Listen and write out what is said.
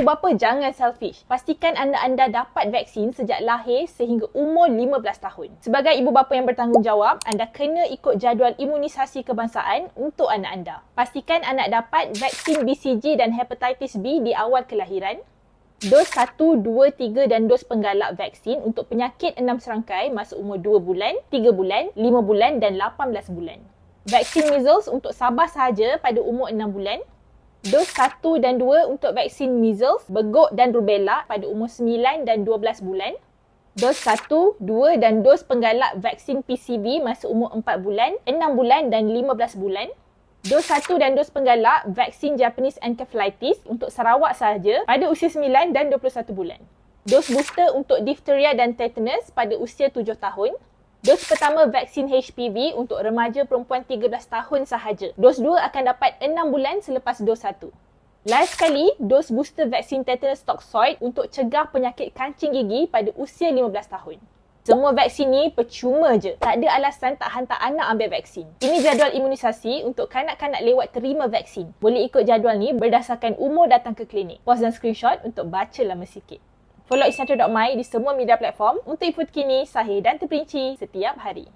Ibu bapa jangan selfish. Pastikan anda-anda dapat vaksin sejak lahir sehingga umur 15 tahun. Sebagai ibu bapa yang bertanggungjawab, anda kena ikut jadual imunisasi kebangsaan untuk anak anda. Pastikan anak dapat vaksin BCG dan hepatitis B di awal kelahiran. Dos 1, 2, 3 dan dos penggalak vaksin untuk penyakit enam serangkai masa umur 2 bulan, 3 bulan, 5 bulan dan 18 bulan. Vaksin measles untuk Sabah sahaja pada umur 6 bulan Dos 1 dan 2 untuk vaksin measles, beguk dan rubella pada umur 9 dan 12 bulan. Dos 1, 2 dan dos penggalak vaksin PCV masa umur 4 bulan, 6 bulan dan 15 bulan. Dos 1 dan dos penggalak vaksin Japanese encephalitis untuk Sarawak sahaja pada usia 9 dan 21 bulan. Dos booster untuk diphtheria dan tetanus pada usia 7 tahun. Dos pertama vaksin HPV untuk remaja perempuan 13 tahun sahaja. Dos dua akan dapat 6 bulan selepas dos satu. Last sekali, dos booster vaksin tetanus toxoid untuk cegah penyakit kancing gigi pada usia 15 tahun. Semua vaksin ni percuma je. Tak ada alasan tak hantar anak ambil vaksin. Ini jadual imunisasi untuk kanak-kanak lewat terima vaksin. Boleh ikut jadual ni berdasarkan umur datang ke klinik. Pause dan screenshot untuk baca lama sikit. Follow isnatra.my di semua media platform untuk info terkini, sahih dan terperinci setiap hari.